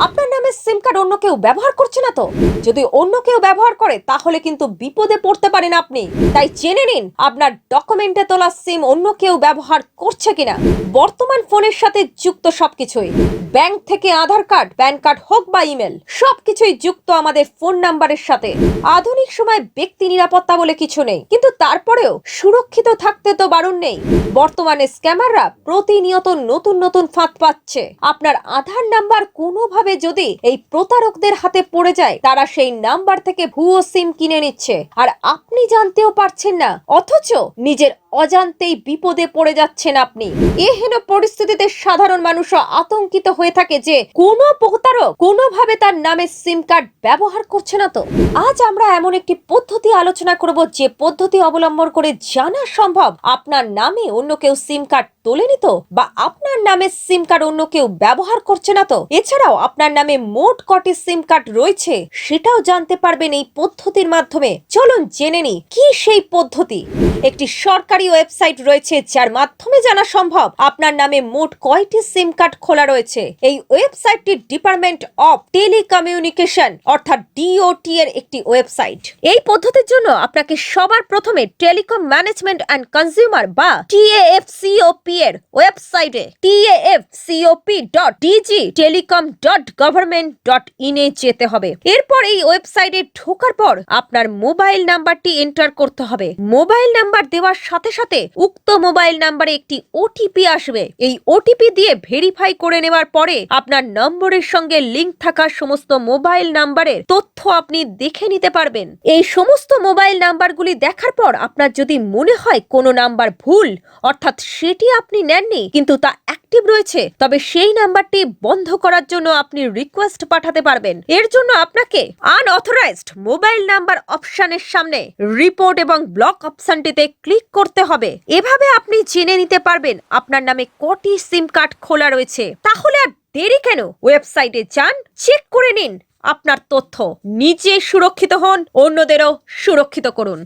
আপনার নামে সিম কার্ড অন্য কেউ ব্যবহার করছে না তো? যদি অন্য কেউ ব্যবহার করে, তাহলে কিন্তু বিপদে পড়তে পারেন আপনি। তাই জেনে নিন, আপনার ডকুমেন্টে তোলা সিম অন্য কেউ ব্যবহার করছে কিনা। বর্তমান ফোনের সাথে যুক্ত সবকিছুই। ব্যাংক থেকে আধার কার্ড, প্যান কার্ড হোক বা ইমেল, সবকিছুই যুক্ত আমাদের ফোন নাম্বারের সাথে। আধুনিক সময় ব্যক্তি নিরাপত্তা বলে কিছু নেই। কিন্তু তারপরেও সুরক্ষিত থাকতে তো বারণ নেই। বর্তমানে স্ক্যামাররা প্রতিনিয়ত নতুন নতুন ফাঁদ পাচ্ছে। আপনার আধার নাম্বার কোনোভাবে যদি এই প্রতারকদের হাতে পড়ে যায়, তারা সেই নাম্বার থেকে ভুয়ো সিম কিনে নিচ্ছে। আর আপনি জানতেও পারছেন না, অথচ নিজের অজান্তেই বিপদে পড়ে যাচ্ছেন আপনি। এহেন পরিস্থিতিতে সাধারণ মানুষও আতঙ্কিত হয়ে থাকে যে, কোনো প্রতারক কোনোভাবে তার নামে সিম কার্ড ব্যবহার করছে না তো? আজ আমরা এমন একটি পদ্ধতি আলোচনা করব যে পদ্ধতি অবলম্বন করে জানা সম্ভব আপনার নামে অন্য কেউ সিম কার্ড তোলেনি তো? বা আপনার নামে সিম কার্ড অন্য কেউ ব্যবহার করছে না তো? এছাড়াও আপনার নামে মোট কটি সিম কার্ড রয়েছে, সেটাও জানতে পারবেন এই পদ্ধতির মাধ্যমে। চলুন জেনে নি কি সেই পদ্ধতি? একটি সরকারি ওয়েবসাইট রয়েছে যার মাধ্যমে জানা সম্ভব আপনার নামে মোট কয়টি সিম কার্ড খোলা রয়েছে। এই ওয়েবসাইটটি ডিপার্টমেন্ট অফ টেলিকমিউনিকেশন, অর্থাৎ ডিওটি এর একটি ওয়েবসাইট। এই পদ্ধতির জন্য আপনাকে সবার প্রথমে টেলিকম ম্যানেজমেন্ট অ্যান্ড কনজিউমার বা টিএএফসিওপি এর ওয়েবসাইটে TAFCOP dot DG telecom dot government dot ইনে যেতে হবে। এরপর এই ওয়েবসাইটে ঢোকার পর আপনার মোবাইল নাম্বারটি এন্টার করতে হবে। মোবাইল নাম্বার দেওয়ার সাথে সাথে উক্ত মোবাইল নাম্বারে একটি ওটিপি আসবে। এই ওটিপি দিয়ে ভেরিফাই করে নেওয়ার পরে আপনার নম্বরের সঙ্গে লিঙ্ক থাকা সমস্ত মোবাইল নাম্বারের তথ্য আপনি দেখে নিতে পারবেন। এই সমস্ত মোবাইল নাম্বারগুলি দেখার পর আপনার যদি মনে হয় কোনো নাম্বার ভুল, অর্থাৎ সেটি আপনি নেননি, কিন্তু তা অ্যাক্টিভ রয়েছে, তবে সেই নাম্বারটি বন্ধ করার জন্য আপনি রিকোয়েস্ট পাঠাতে পারবেন। এর জন্য আপনাকে আনঅথরাইজড মোবাইল নাম্বার অপশনের সামনে রিপোর্ট এবং ব্লক অপশনটিতে ক্লিক করতে হবে। এভাবে আপনি জেনে নিতে পারবেন আপনার নামে কটি সিম কার্ড খোলা রয়েছে। তাহলে আর দেরি কেন? ওয়েবসাইটে যান চেক করে নিন। আপনার তথ্য নিজে সুরক্ষিত হন, অন্যদেরও সুরক্ষিত করুন।